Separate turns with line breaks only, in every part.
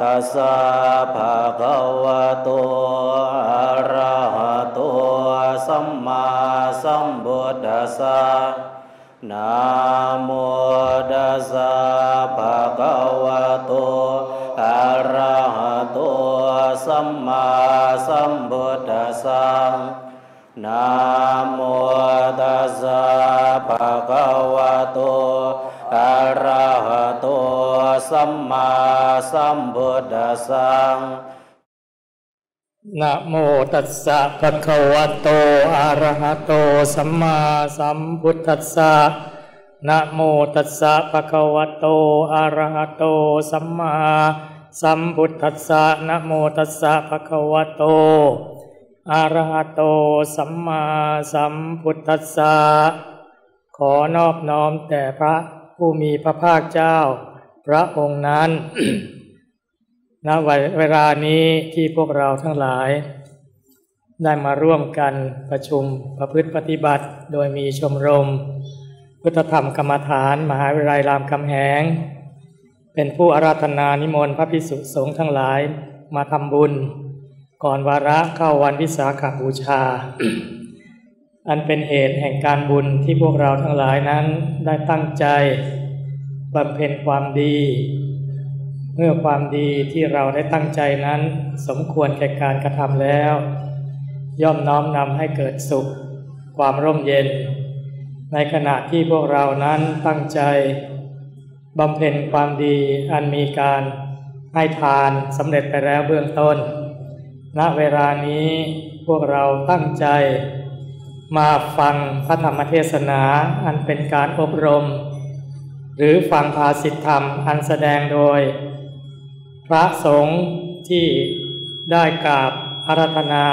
ตัสสะภะคะวะโตอะระหะโตสัมมาสัมพุทธัสสะนะโมตัสสะภะคะวะโตอะระหะโตสัมมาสัมพุทธัสสะนะโมตัสสะภะคะวะโต อะระหะโตสัมมาสัมพุทธัสสะ
นะโมตัสสะภะคะวะโตอะระหะโตสัมมาสัมพุทธัสสะนะโมตัสสะภะคะวะโตอะระหะโตสัมมาสัมพุทธัสสะนะโมตัสสะภะคะวะโตอะระหะโตสัมมาสัมพุทธัสสะขอนอบน้อมแต่พระ ผู้มีพระภาคเจ้า พระองค์นั้นณเวลานี้ที่พวกเราทั้งหลาย ได้มาร่วมกันประชุมประพฤติปฏิบัติ โดยมีชมรม พุทธธรรมกรรมฐาน มหาวิทยาลัยรามคำแหง เป็นผู้อาราธนานิมนต์พระภิกษุสงฆ์ทั้งหลายมาทำบุญ ก่อนวาระเข้าวันวิสาขบูชา อันเป็นเหตุแห่งการบุญที่พวกเราทั้งหลายนั้นได้ตั้งใจ บำเพ็ญความดี เมื่อความดีที่เราได้ตั้งใจนั้น สมควรแก่การกระทำแล้ว ย่อมน้อมนำให้เกิดสุข ความร่มเย็น ในขณะที่พวกเรานั้นตั้งใจบำเพ็ญความดีอันมีการให้ทานสำเร็จไปแล้วเบื้องต้น ณ เวลานี้พวกเราตั้งใจ มาฟังพระธรรมเทศนาอันเป็นการอบรม หรือฟังภาสิทธธรรมอันแสดงโดย พระสงฆ์ที่ได้กราบอารัธนา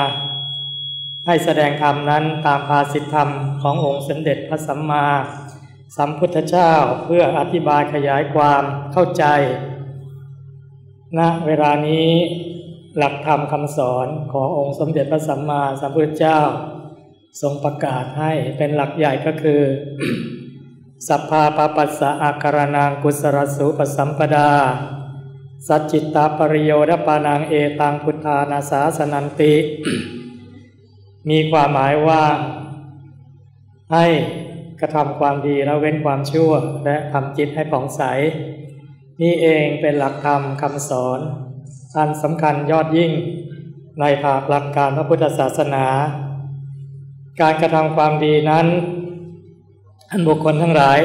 ให้แสดงธรรมนั้นตามภาสิทธธรรมขององค์สมเด็จพระสัมมาสัมพุทธเจ้าเพื่ออธิบายขยายความเข้าใจณนะเวลานี้หลักธรรมคำสอนขององค์สมเด็จพระสัมมาสัมพุทธเจ้า ทรงประกาศให้เป็นหลักใหญ่ก็คือ สัพพาปปัสสะอาการนังกุศลสุปสัมปดา สัจจิตตาปริโยดปานังเอตังพุทธานาสาสนันติ มีความหมายว่า ให้กระทำความดีแล้วเว้นความชั่ว และทำจิตให้ผ่องใส นี่เองเป็นหลักธรรมคำสอนอันสำคัญยอดยิ่งในภาคหลักการพระพุทธศาสนา การกระทำความดีนั้น ท่านบุคคลทั้งหลาย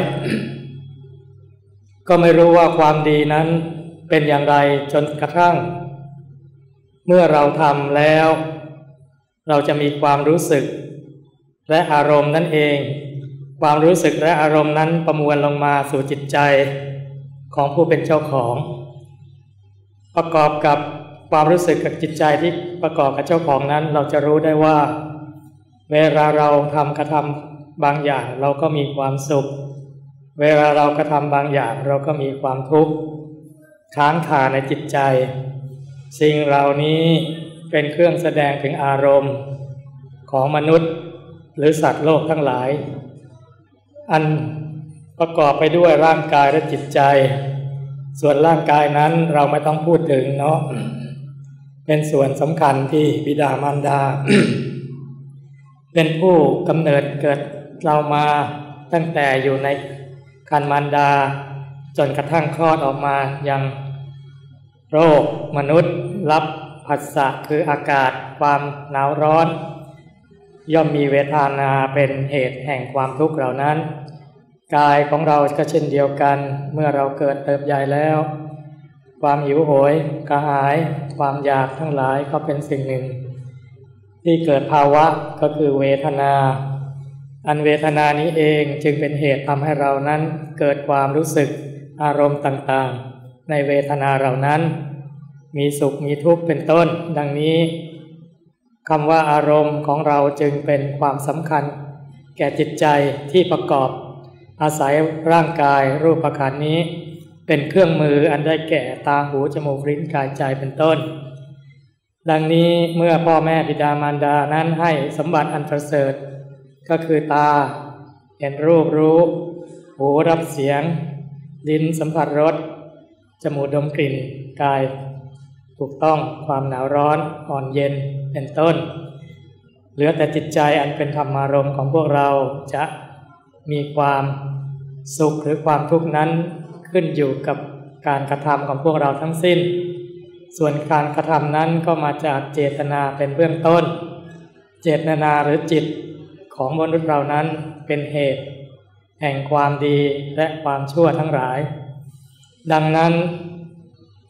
ก็ไม่รู้ว่าความดีนั้นเป็นอย่างไรจนกระทั่ง เมื่อเราทำแล้ว เราจะมีความรู้สึก และอารมณ์นั่นเอง ความรู้สึกและอารมณ์นั้นประมวลลงมาสู่จิตใจของผู้เป็นเจ้าของ ประกอบกับความรู้สึกกับจิตใจที่ประกอบกับเจ้าของนั้น เราจะรู้ได้ว่า เวลาเราทำกระทำ บางอย่างเราก็มีความสุข เวลาเรากระทำบางอย่างเราก็มีความทุกข์ค้างคาในจิตใจ สิ่งเหล่านี้เป็นเครื่องแสดงถึงอารมณ์ของมนุษย์หรือสัตว์โลกทั้งหลาย อันประกอบไปด้วยร่างกายและจิตใจ ส่วนร่างกายนั้นเราไม่ต้องพูดถึงเนาะเป็นส่วนสำคัญที่บิดามารดา เป็นผู้กำเนิดเกิด เรามาตั้งแต่อยู่ในคันมารดา จนกระทั่งคลอดออกมายังโรคมนุษย์รับผัสสะคืออากาศความหนาวร้อน ย่อมมีเวทนาเป็นเหตุแห่งความทุกข์เหล่านั้น กายของเราก็เช่นเดียวกัน เมื่อเราเกิดเติบใหญ่แล้ว ความหิวโหยกระหาย ความอยากทั้งหลายก็เป็นสิ่งหนึ่ง ที่เกิดภาวะก็คือเวทนา อันเวทนานี้เองจึงเป็นเหตุทำให้เรานั้นเกิดความรู้สึกอารมณ์ต่างๆ ในเวทนาเหล่านั้น มีสุขมีทุกข์เป็นต้น ดังนี้คำว่าอารมณ์ของเราจึงเป็นความสำคัญ แก่จิตใจที่ประกอบ อาศัยร่างกายรูปประคันนี้ เป็นเครื่องมืออันได้แก่ตาหูจมูกลิ้นกายใจเป็นต้น ดังนี้เมื่อพ่อแม่บิดามารดานั้นให้สมบัติอันประเสริฐ ก็คือตาเห็นรูปรู้ หูรับเสียง ลิ้นสัมผัสรส จมูกดมกลิ่น กาย ถูกต้องความหนาวร้อนอ่อนเย็นเป็นต้น เหลือแต่จิตใจอันเป็นธรรมารมณ์ของพวกเราจะมีความสุขหรือความทุกข์นั้นขึ้นอยู่กับการกระทำของพวกเราทั้งสิ้น ส่วนการกระทำนั้นก็มาจากเจตนาเป็นเบื้องต้น เจตนาหรือจิต ของมนุษย์เรานั้นเป็นเหตุ แห่งความดีและความชั่วทั้งหลาย ดังนั้น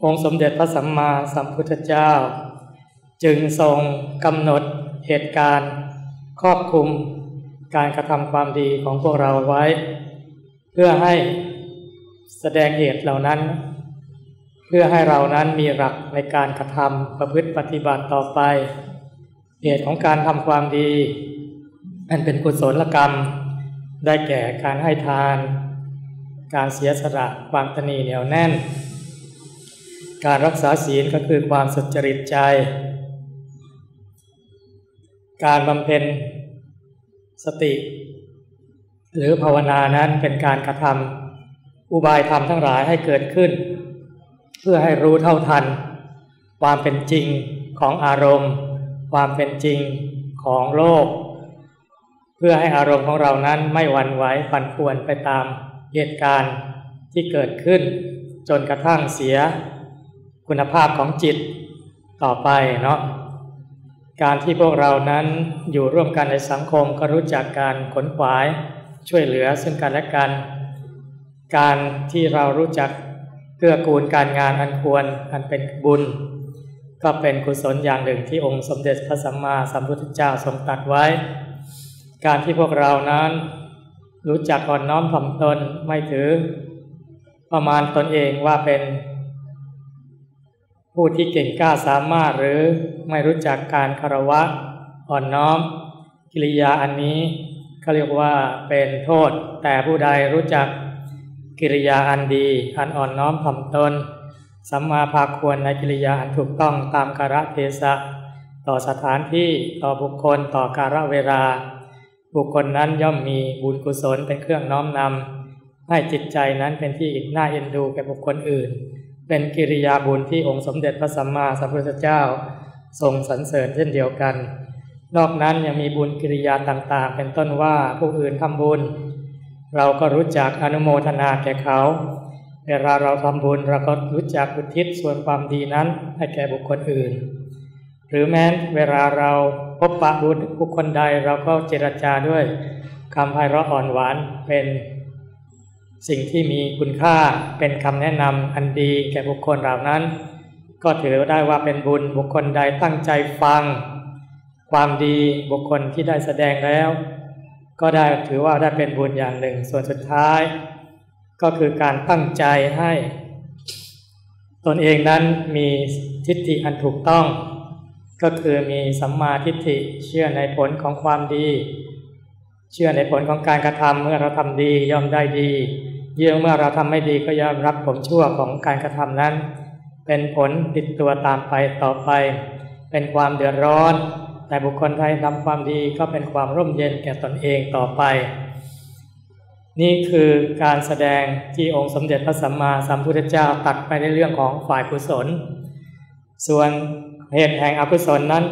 องค์สมเด็จพระสัมมาสัมพุทธเจ้า จึงทรงกำหนดเหตุการณ์ครอบคุมการกระทำความดีของพวกเราไว้ เพื่อให้แสดงเหตุเหล่านั้น เพื่อให้เรานั้นมีหลักในการกระทำประพฤติปฏิบัติต่อไป เหตุของการทำความดี อันเป็นกุศลกรรม ได้แก่การให้ทาน การเสียสละความตนีเหนียวแน่น การรักษาศีลก็คือความสุจริตใจ การบำเพ็ญสติ หรือภาวนานั้นเป็นการกระทำอุบายธรรมทั้งหลายให้เกิดขึ้น เพื่อให้รู้เท่าทัน ความเป็นจริงของอารมณ์ ความเป็นจริงของโลก พื่อให้อารมณ์ของเรานั้นไม่หวั่นไหวปั่นป่วนไปตามเหตุการณ์ที่เกิดขึ้น จนกระทั่งเสีย คุณภาพของจิตต่อไปเนาะการที่พวกเรานั้นอยู่ร่วมกันในสังคมก็รู้จักการขนขวายช่วยเหลือซึ่งกันและกัน การที่เรารู้จักเกื้อกูลการงานอันควรอันเป็นบุญ ก็เป็นกุศลอย่างหนึ่งที่องค์สมเด็จพระสัมมาสัมพุทธเจ้าทรงตัดไว้ การที่พวกเรานั้น รู้จักอ่อนน้อมถ่อมตนไม่ถือ ประมาณตนเองว่าเป็น ผู้ที่เก่งกล้าสามารถหรือไม่รู้จักการคารวะอ่อนน้อม กิริยาอันนี้เขาเรียกว่าเป็นโทษ แต่ผู้ใดรู้จักกิริยาอันดี อันอ่อนน้อมถ่อมตน สัมมาภาควรในกิริยาอันถูกต้องตามกาลเทศะ ต่อสถานที่ต่อบุคคลต่อกาลเวลา บุคคลนั้นย่อมมีบุญกุศลเป็นเครื่องน้อมนำให้จิตใจนั้นเป็นที่อิน่าเอ็นดูแก่บุคคลอื่น เป็นกิริยาบุญที่องค์สมเด็จพระสัมมาสัมพุทธเจ้า ทรงสรรเสริญเช่นเดียวกัน นอกนั้นยังมีบุญกิริยาต่างๆ เป็นต้นว่าผู้อื่นทำบุญ เราก็รู้จักอนุโมทนาแก่เขาเวลาเราทำบุญเราก็รู้จักอุทิศส่วนความดีนั้นให้แก่บุคคลอื่น รือแม้เวลาเราพบปะบุคคลใดเราก็เจรจาด้วยคำไพเราะอ่อนหวานเป็นสิ่งที่มีคุณค่าเป็นคำแนะนำอันดีแก่บุคคลเหล่านั้น ก็ถือได้ว่าเป็นบุญบุคคลใดตั้งใจฟัง ความดีบุคคลที่ได้แสดงแล้ว ก็ได้ถือว่าได้เป็นบุญอย่างหนึ่ง ส่วนสุดท้าย ก็คือการตั้งใจให้ ตนเองนั้นมีทิฏฐิอันถูกต้อง ก็คือมีสัมมาทิฏฐิเชื่อในผลของความดี เชื่อในผลของการกระทำเมื่อเราทำดีย่อมได้ดีเยื่อเมื่อเราทำไม่ดีก็ยอมรับผลชั่วของการกระทำนั้น เป็นผลติดตัวตามไปต่อไป เป็นความเดือดร้อน แต่บุคคลไทยทำความดีก็เป็นความร่มเย็นแก่ตนเองต่อไป นี่คือการแสดงที่องค์สมเด็จพระสัมมาสัมพุทธเจ้าตัดไปในเรื่องของฝ่ายกุศล ส่วน เหตุแห่งอกุศลนั้น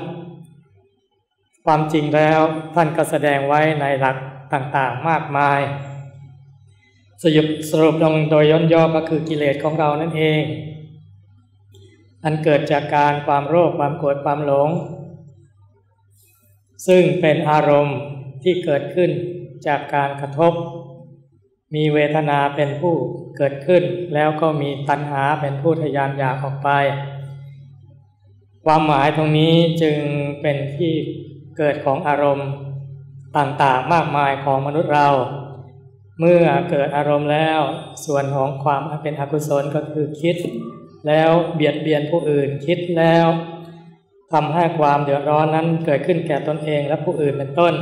ความจริงแล้วท่านก็แสดงไว้ในหลักต่างๆมากมาย สรุปสรุปลงโดยย่นย่อก็คือกิเลสของเรานั่นเอง อันเกิดจากการความโรคความโกรธความหลง ซึ่งเป็นอารมณ์ที่เกิดขึ้นจากการกระทบ มีเวทนาเป็นผู้เกิดขึ้น แล้วก็มีตัณหาเป็นผู้ทยานอยากออกไป ความหมายตรงนี้จึงเป็นที่เกิดของอารมณ์ต่างๆมากมายของมนุษย์เรา เมื่อเกิดอารมณ์แล้วส่วนของความเป็นอกุศลก็คือคิด แล้วเบียดเบียนผู้อื่นคิดแล้วทำให้ความเดือดร้อนนั้นเกิดขึ้นแก่ตนเองและผู้อื่นเป็นต้น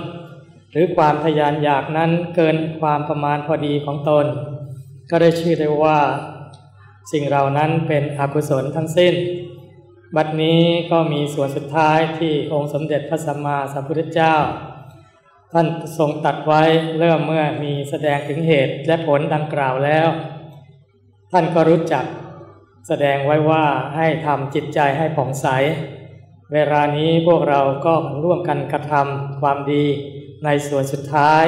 หรือความทยานอยากนั้นเกินความประมาณพอดีของตน ก็ได้ชื่อได้ว่า สิ่งเหล่านั้นเป็นอกุศลทั้งสิ้น บัดนี้ก็มีส่วนสุดท้ายที่องค์สมเด็จพระสัมมาสัมพุทธเจ้า ท่านทรงตัดไว้เริ่มเมื่อมีแสดงถึงเหตุและผลดังกล่าวแล้ว ท่านก็รู้จักแสดงไว้ว่าให้ทำจิตใจให้ผ่องใส เวลานี้พวกเราก็ร่วมกันกระทำความดีในส่วนสุดท้าย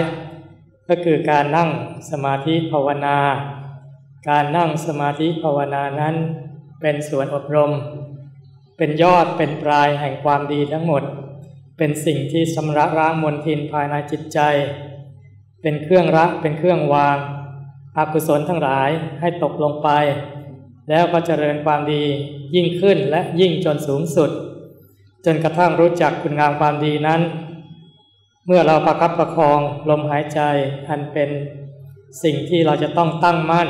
ก็คือการนั่งสมาธิภาวนา การนั่งสมาธิภาวนานั้นเป็นส่วนอบรม เป็นยอดเป็นปลายแห่งความดีทั้งหมด เป็นสิ่งที่ชำระล้างมลทินภายในจิตใจ เป็นเครื่องรักเป็นเครื่องวางอกุศลทั้งหลายให้ตกลงไป แล้วก็เจริญความดียิ่งขึ้นและยิ่งจนสูงสุด จนกระทั่งรู้จักคุณงามความดีนั้น เมื่อเราประคับประคองลมหายใจอันเป็นสิ่งที่เราจะต้องตั้งมั่น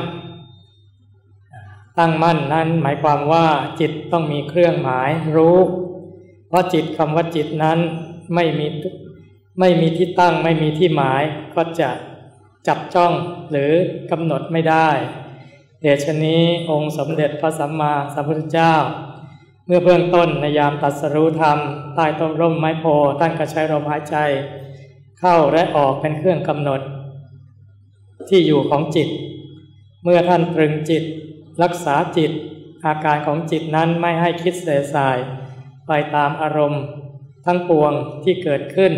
ตั้งมั่นนั้นหมายความว่าจิตต้องมีเครื่องหมายรู้ เพราะจิตคำว่าจิตนั้นไม่มีไม่มีที่ตั้งไม่มีที่หมายก็จะจับจ้องหรือกำหนดไม่ได้เหตุชนี้องค์สมเด็จพระสัมมาสัมพุทธเจ้า เมื่อเบื้องต้นในยามตัดสรู้ธรรมใต้ต้นร่มไม้โพท่านก็ใช้ลมหายใจ เข้าและออกเป็นเครื่องกำหนด ที่อยู่ของจิต เมื่อท่านตรึงจิต รักษาจิต อาการของจิตนั้นไม่ให้คิดเสสาย ไปตามอารมณ์ ทั้งปวงที่เกิดขึ้น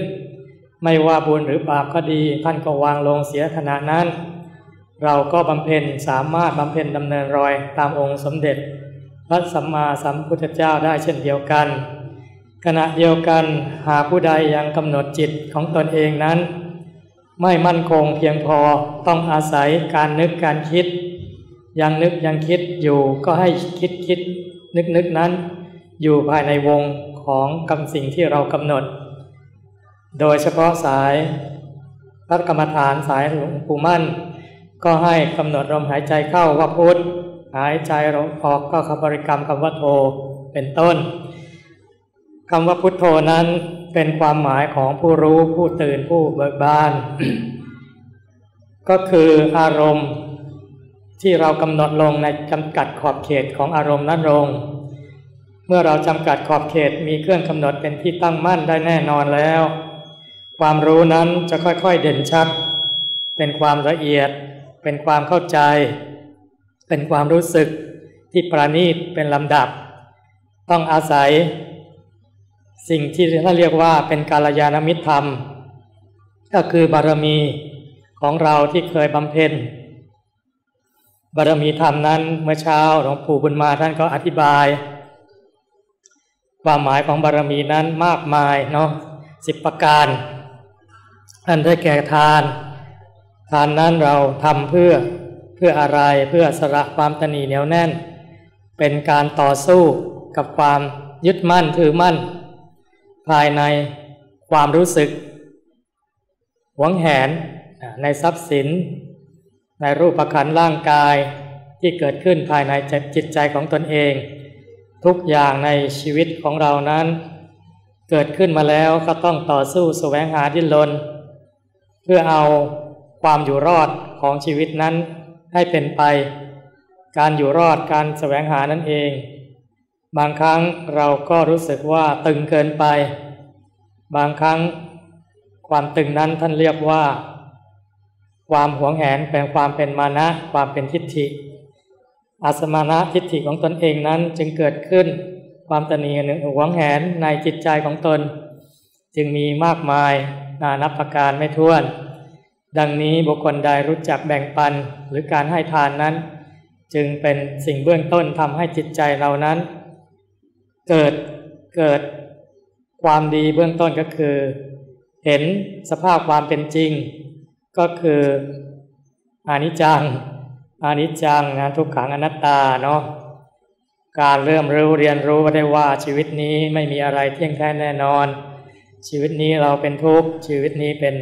ไม่ว่าบุญหรือบาปก็ดีท่านก็วางลงเสียขณะนั้น เราก็บำเพ็ญสามารถบำเพ็ญดำเนินรอยตามองค์สมเด็จพระสัมมาสัมพุทธเจ้าได้เช่นเดียวกัน ขณะเดียวกันหากผู้ใดยังกำหนดจิตของตนเองนั้น ไม่มั่นคงเพียงพอต้องอาศัยการนึกการคิด ยังนึกยังคิดอยู่ก็ให้คิดคิดนึกนึกนั้น อยู่ภายในวงของกำสิ่งที่เรากำหนด โดยเฉพาะสายพระกรรมฐานสายหลวงปู่มั่น ก็ให้กำหนดลมหายใจเข้าว่าพุทธหายใจออกก็คำบริกรรมคำว่าโทเป็นต้นคำว่าพุทโธนั้นเป็นความหมายของผู้รู้ผู้ตื่นผู้เบิกบาน ก็คืออารมณ์ ที่เรากำหนดลงในจำกัดขอบเขตของอารมณ์นั้นลง เมื่อเราจำกัดขอบเขตมีเครื่องกำหนดเป็นที่ตั้งมั่นได้แน่นอนแล้ว ความรู้นั้นจะค่อยๆเด่นชัด เป็นความละเอียด เป็นความเข้าใจ เป็นความรู้สึกที่ประณีตเป็นลำดับ ต้องอาศัย สิ่งที่ท่านเรียกว่าเป็นกาลยานมิตรธรรม ก็คือบารมีของเราที่เคยบำเพ็ญ บารมีธรรมนั้นเมื่อเช้าหลวงปู่บุญมาท่านก็อธิบาย ความหมายของบารมีนั้นมากมายเนาะสิบประการ อันได้แก่ทาน ทานนั้นเราทำเพื่อเพื่ออะไรเพื่อสละความตนีเหนียวแน่น เป็นการต่อสู้กับความยึดมั่นถือมั่น ภายในความรู้สึกหวงแหนในทรัพย์สิน ในรูปขันร่างกายที่เกิดขึ้นภายในจิตใจของตนเอง ทุกอย่างในชีวิตของเรานั้น เกิดขึ้นมาแล้วก็ต้องต่อสู้แสวงหาดิ้นรนเพื่อเอาความอยู่รอดของชีวิตนั้นให้เป็นไป การอยู่รอดการแสวงหานั่นเอง บางครั้งเราก็รู้สึกว่าตึงเกินไป บางครั้งความตึงนั้นท่านเรียกว่า ความหวงแหนเป็นความเป็นมานะ ความเป็นทิฏฐิ อาสมานะทิฏฐิของตนเองนั้นจึงเกิดขึ้น ความตนีหนึ่งหวงแหนในจิตใจของตน จึงมีมากมายนานับประการไม่ถ้วน ดังนี้บุคคลใดรู้จักแบ่งปันหรือการให้ทานนั้น จึงเป็นสิ่งเบื้องต้นทำให้จิตใจเรานั้น เกิดเกิดความดีเบื้องต้นก็คือ เห็นสภาพความเป็นจริง ก็คืออานิจจังอานิจจังนะทุกขังอนัตตาเนาะการเริ่มรู้เรียนรู้ได้ว่าชีวิตนี้ไม่มีอะไรเที่ยงแท้แน่นอน ชีวิตนี้เราเป็นทุกข์ชีวิตนี้เป็น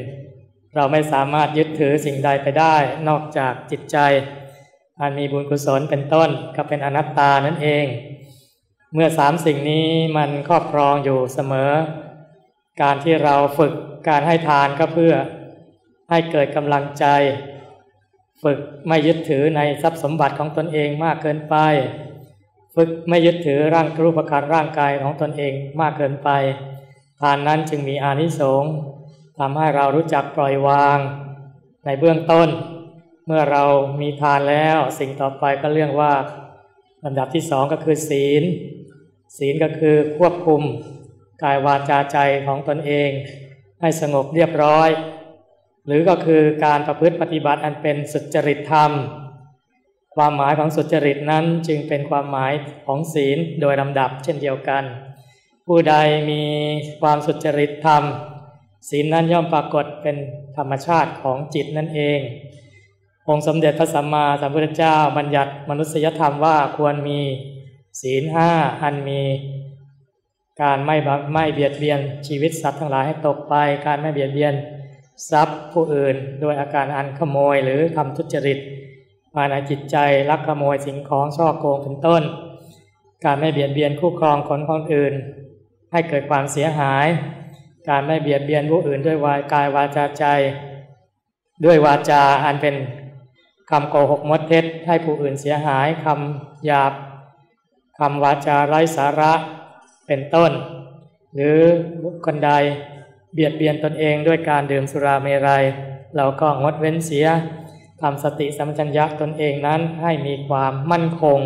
เราไม่สามารถยึดถือสิ่งใดไปได้ นอกจากจิตใจอันมีบุญกุศลเป็นต้นก็เป็นอนัตตานั่นเอง เมื่อสามสิ่งนี้มันครอบครองอยู่เสมอ การที่เราฝึกการให้ทานก็เพื่อ ให้เกิดกำลังใจ ฝึกไม่ยึดถือในทรัพย์สมบัติของตนเองมากเกินไป ฝึกไม่ยึดถือร่างรูปการร่างกายของตนเองมากเกินไป ทานนั้นจึงมีอานิสงส์ทำให้เรารู้จักปล่อยวาง ในเบื้องต้น เมื่อเรามีทานแล้วสิ่งต่อไปก็เรื่องว่าลำดับที่สองก็คือศีล ศีลก็คือควบคุม กายวาจาใจของตนเอง ให้สงบเรียบร้อย หรือก็คือการประพฤติปฏิบัติอันเป็นสุจริตธรรม ความหมายของสุจริตนั้นจึงเป็นความหมายของศีลโดยลำดับเช่นเดียวกัน ผู้ใดมีความสุจริตธรรม ศีลนั้นย่อมปรากฏเป็นธรรมชาติของจิตนั่นเอง องค์สมเด็จพระสัมมาสัมพุทธเจ้าบัญญัติมนุษยธรรมว่าควรมีศีลห้าอันมีการไม่ไม่เบียดเบียนชีวิตสัตว์ทั้งหลายให้ตกไป การไม่เบียดเบียน ทรัพย์ผู้อื่น โดยอาการอันขโมยหรือทำทุจริตมาในจิตใจลักขโมยสิ่งของช่อโกงเป็นต้น การไม่เบียดเบียนคู่ครองคนของอื่น ให้เกิดความเสียหาย การไม่เบียดเบียนผู้อื่นด้วยวายกายวาจาใจ ด้วยวาจาอันเป็นคำโกหกมดเท็จให้ผู้อื่นเสียหายคำหยาบคำวาจาไร้สาระเป็นต้น หรือบุคคลใด เบียดเบียนตนเองด้วยการดื่มสุราเมรัย เราก็งดเว้นเสียทำสติสัมปชัญญะตนเองนั้นให้มีความมั่นคง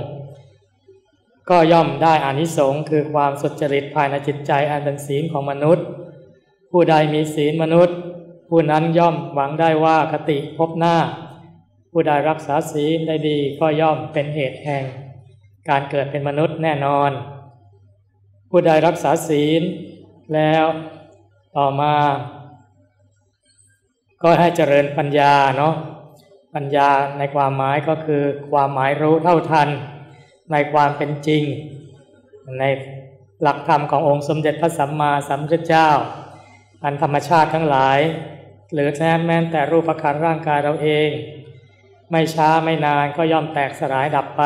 ก็ย่อมได้อานิสงส์คือความสุจริตภายในจิตใจอันเป็นศีลของมนุษย์ ผู้ใดมีศีลมนุษย์ ผู้นั้นย่อมหวังได้ว่าคติพบหน้า ผู้ใดรักษาศีลได้ดีก็ย่อมเป็นเหตุแห่ง การเกิดเป็นมนุษย์แน่นอน ผู้ใดรักษาศีลแล้ว ต่อมา ก็ให้เจริญปัญญาเนาะปัญญาในความหมายก็คือความหมายรู้เท่าทัน ในความเป็นจริง ในหลักธรรมขององค์สมเด็จพระสัมมาสัมพุทธเจ้า อันธรรมชาติทั้งหลาย หรือแม้แม้แต่รูปขันร่างกายเราเอง ไม่ช้าไม่นานก็ย่อมแตกสลายดับไป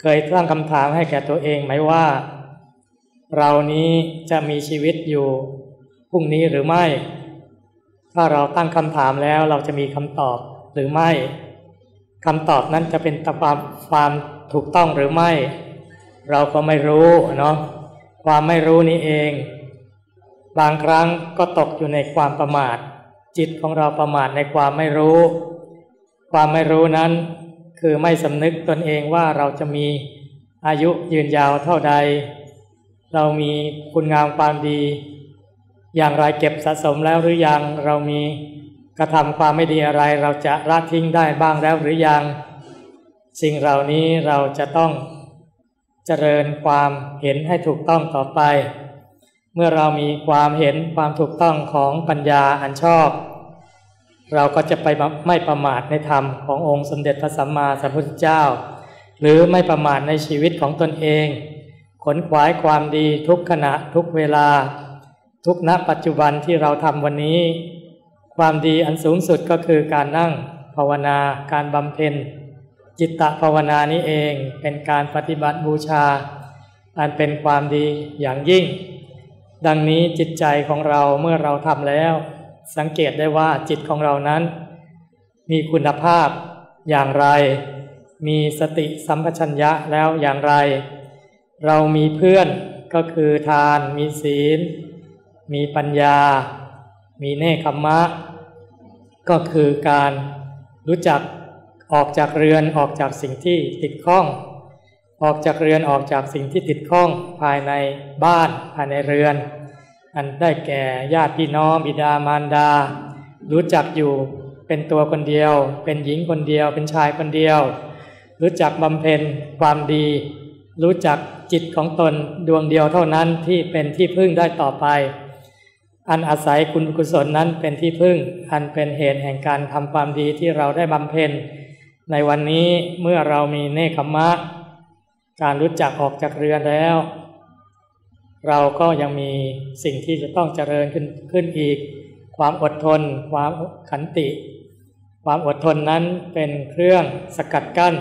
เคยตั้งคำถามให้แก่ตัวเองไหมว่า เรานี้จะมีชีวิตอยู่ พรุ่งนี้หรือไม่ ถ้าเราตั้งคำถามแล้วเราจะมีคำตอบหรือไม่คำตอบนั้นจะเป็นตความความถูกต้องหรือไม่ เราก็ไม่รู้เนาะความไม่รู้นี้เอง บางครั้งก็ตกอยู่ในความประมาท จิตของเราประมาทในความไม่รู้ ความไม่รู้นั้นคือไม่สำนึกตนเองว่าเราจะมีอายุยืนยาวเท่าใด เรามีคุณงามความดี อย่างไรเก็บสะสมแล้วหรือยังเรามีกระทำความไม่ดีอะไร เราจะละทิ้งได้บ้างแล้วหรือยัง สิ่งเหล่านี้เราจะต้องเจริญความเห็นให้ถูกต้องต่อไป เมื่อเรามีความเห็นความถูกต้องของปัญญาอันชอบ เราก็จะไปไม่ประมาทในธรรมขององค์สมเด็จพระสัมมาสัมพุทธเจ้า หรือไม่ประมาทในชีวิตของตนเอง ขนขวายความดีทุกขณะทุกเวลา ทุกณปัจจุบันที่เราทำวันนี้ ความดีอันสูงสุดก็คือการนั่งภาวนาการบำเพ็ญ จิตตภาวนานี้เองเป็นการปฏิบัติบูชา อันเป็นความดีอย่างยิ่ง ดังนี้จิตใจของเราเมื่อเราทำแล้ว สังเกตได้ว่าจิตของเรานั้น มีคุณภาพอย่างไร มีสติสัมปชัญญะแล้วอย่างไร เรามีเพื่อนก็คือทานมีศีล มีปัญญา มีเนคขมะ ก็คือการรู้จักออกจากเรือนออกจากสิ่งที่ติดข้อง ออกจากเรือนออกจากสิ่งที่ติดข้องภายในบ้านภายในเรือน อันได้แก่ญาติพี่น้องบิดามารดา รู้จักอยู่เป็นตัวคนเดียว เป็นหญิงคนเดียว เป็นชายคนเดียว รู้จักบำเพ็ญความดี รู้จักจิตของตนดวงเดียวเท่านั้นที่เป็นที่พึ่งได้ต่อไป อันอาศัยคุณกุศลนั้นเป็นที่พึ่ง อันเป็นเหตุแห่งการทำความดีที่เราได้บำเพ็ญ ในวันนี้เมื่อเรามีเนคขมะ การรู้จักออกจากเรือนแล้ว เราก็ยังมีสิ่งที่จะต้องเจริญขึ้นขึ้นอีก ความอดทน ความขันติ ความอดทนนั้นเป็นเครื่องสกัดกั้น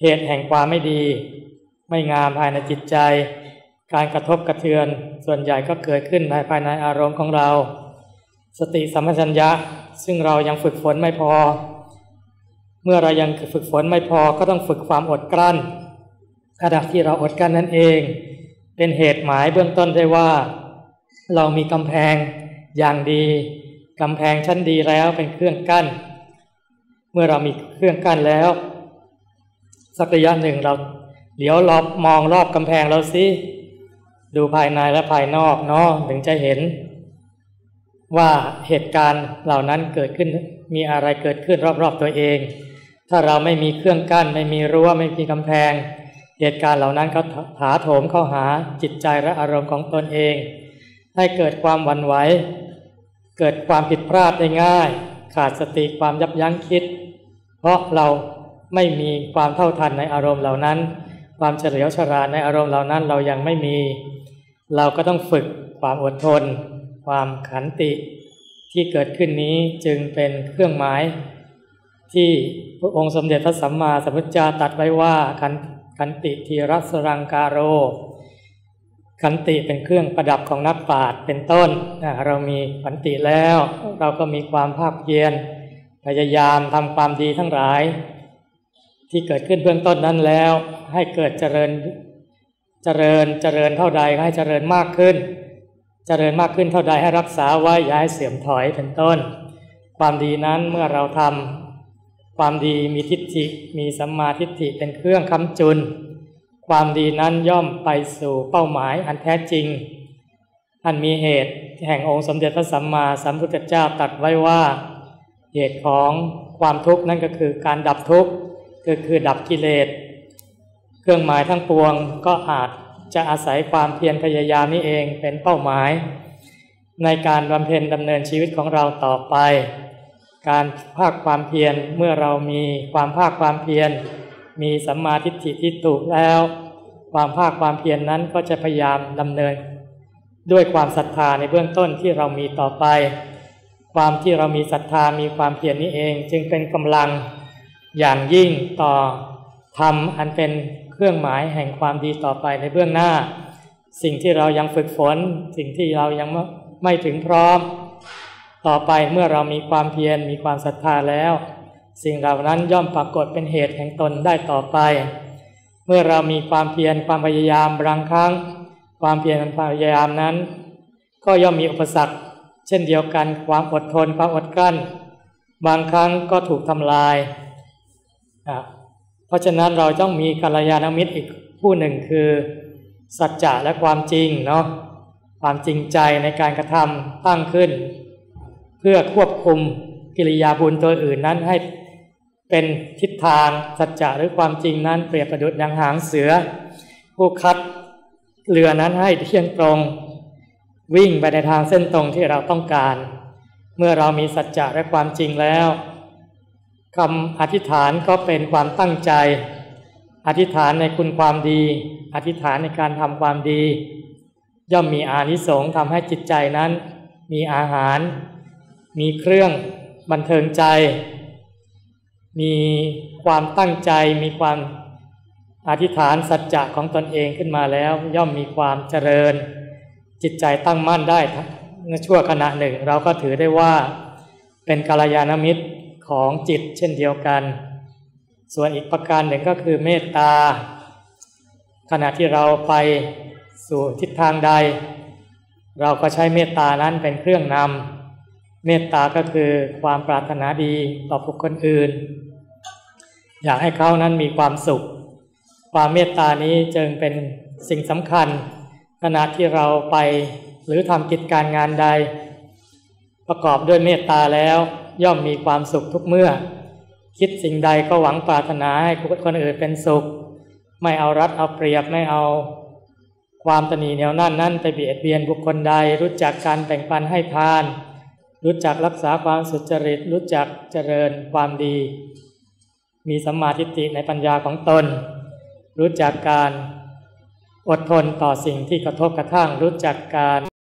เหตุแห่งความไม่ดี ไม่งามภายในจิตใจ การกระทบกระเทือน ส่วนใหญ่ก็เกิดขึ้นภายในอารมณ์ของเรา สติสัมปชัญญะซึ่งเรายังฝึกฝนไม่พอ เมื่อเรายังฝึกฝนไม่พอก็ต้องฝึกความอดกลั้นขณะที่เราอดกลั้นนั่นเอง เป็นเหตุหมายเบื้องต้นได้ว่า เรามีกำแพงอย่างดีกำแพงชั้นดีแล้วเป็นเครื่องกั้น เมื่อเรามีเครื่องกั้นแล้วสักระยะหนึ่งเราเดี๋ยวรอบมองรอบกำแพงเราสิ ดูภายในและภายนอกเนาะถึงจะเห็น ว่าเหตุการณ์เหล่านั้นเกิดขึ้นมีอะไรเกิดขึ้นรอบๆตัวเอง ถ้าเราไม่มีเครื่องกั้น ไม่มีรั้วไม่มีกำแพง เหตุการณ์เหล่านั้นก็ถาโถมเข้าหาจิตใจและอารมณ์ของตนเอง ให้เกิดความวันไหวเกิดความผิดพลาดได้ง่าย ขาดสติความยับยั้งคิด เพราะเราไม่มีความเท่าทันในอารมณ์เหล่านั้น ความเฉลียวฉลาดในอารมณ์เหล่านั้นเรายังไม่มี เราก็ต้องฝึกความอดทน ความขันติ ที่เกิดขึ้นนี้จึงเป็นเครื่องหมาย ที่พระองค์สมเด็จพระสัมมาสัมพุทธเจ้าตรัสไว้ว่าขันขันติทีรัสรังการโร ขันติเป็นเครื่องประดับของนักปราชญ์เป็นต้นนะเรามีขันติแล้ว เราก็มีความภาคเพียรพยายามทำความดีทั้งหลาย ที่เกิดขึ้นเบื้องต้นนั้นแล้วให้เกิดเจริญ เจริญเจริญเท่าใดก็ให้เจริญมากขึ้น เจริญมากขึ้นเท่าใดให้รักษาไว้ย้ายเสื่อมถอยเป็นต้น ความดีนั้นเมื่อเราทำความดีมีทิฏฐิมีสัมมาทิฏฐิเป็นเครื่องค้ำจุน ความดีนั้นย่อมไปสู่เป้าหมายอันแท้จริง อันมีเหตุแห่งองค์สมเด็จพระสัมมาสัมพุทธเจ้าตรัสไว้ว่า เหตุของความทุกข์นั่นก็คือการดับทุกข์ก็คือดับกิเลส เครื่องหมายทั้งปวงก็อาจจะอาศัยความเพียรพยายามนี้เองเป็นเป้าหมาย ในการบำเพ็ญดำเนินชีวิตของเราต่อไป การภาคความเพียรเมื่อเรามีความภาคความเพียร มีสัมมาทิฏฐิที่ถูกแล้ว ความภาคความเพียรนนั้นก็จะพยายามดำเนิน ด้วยความศรัทธาในเบื้องต้นที่เรามีต่อไป ความที่เรามีศรัทธามีความเพียรนี้เองจึงเป็นกำลังอย่างยิ่งต่อทำอันเป็น รื่องหมายแห่งความดีต่อไปในเบื้องหน้า สิ่งที่เรายังฝึกฝน สิ่งที่เรายังไม่ถึงพร้อม ต่อไปเมื่อเรามีความเพียรมีความศรัทธาแล้ว สิ่งเหล่านั้นย่อมปรากฏเป็นเหตุแห่งตนได้ต่อไป เมื่อเรามีความเพียรความพยายามบางครั้ง ความเพียรความพยายามนั้น ก็ย่อมมีอุปสรรค เช่นเดียวกันความอดทนความอดกลั้น บางครั้งก็ถูกทำลาย ราะฉะนั้นเราต้องมีกัลยาณมิตรอีกผู้หนึ่งคือ สัจจะและความจริงเนาะความจริงใจในการกระทำตั้งขึ้น เพื่อควบคุมกิริยาบุญตัวอื่นนั้นให้เป็นทิศทางสัจจะหรือความจริงนั้นเปรียบประดุจดังหางเสือ ผู้คัดเรือนั้นให้เที่ยงตรง วิ่งไปในทางเส้นตรงที่เราต้องการ เมื่อเรามีสัจจะและความจริงแล้ว คำอธิษฐานก็เป็นความตั้งใจ อธิษฐานในคุณความดี อธิษฐานในการทำความดี ย่อมมีอานิสงส์ทำให้จิตใจนั้น มีอาหาร มีเครื่องบันเทิงใจ มีความตั้งใจ มีความอธิษฐานสัจจะของตนเองขึ้นมาแล้ว ย่อมมีความเจริญ จิตใจตั้งมั่นได้ในชั่วขณะหนึ่ง เราก็ถือได้ว่าเป็นกัลยาณมิตร ของจิตเช่นเดียวกัน ส่วนอีกประการหนึ่งก็คือเมตตา ขณะที่เราไปสู่ทิศทางใด เราก็ใช้เมตตานั้นเป็นเครื่องนำเมตตาก็คือความปรารถนาดีต่อบุคคลอื่น อยากให้เขานั้นมีความสุข ความเมตตานี้จึงเป็นสิ่งสำคัญ ขณะที่เราไปหรือทำกิจการงานใด ประกอบด้วยเมตตาแล้ว ย่อมมีความสุขทุกเมื่อ คิดสิ่งใดก็หวังปรารถนาให้คนอื่นเป็นสุข ไม่เอารัดเอาเปรียบไม่เอา ความตนีเหนียวนั่นนั่นไปเบียดเบียนบุคคลใด รู้จักการแบ่งปันให้ทาน รู้จักรักษาความสุจริต รู้จักเจริญความดี มีสัมมาทิฏฐิในปัญญาของตน รู้จักการอดทนต่อสิ่งที่กระทบกระทั่งรู้จักการ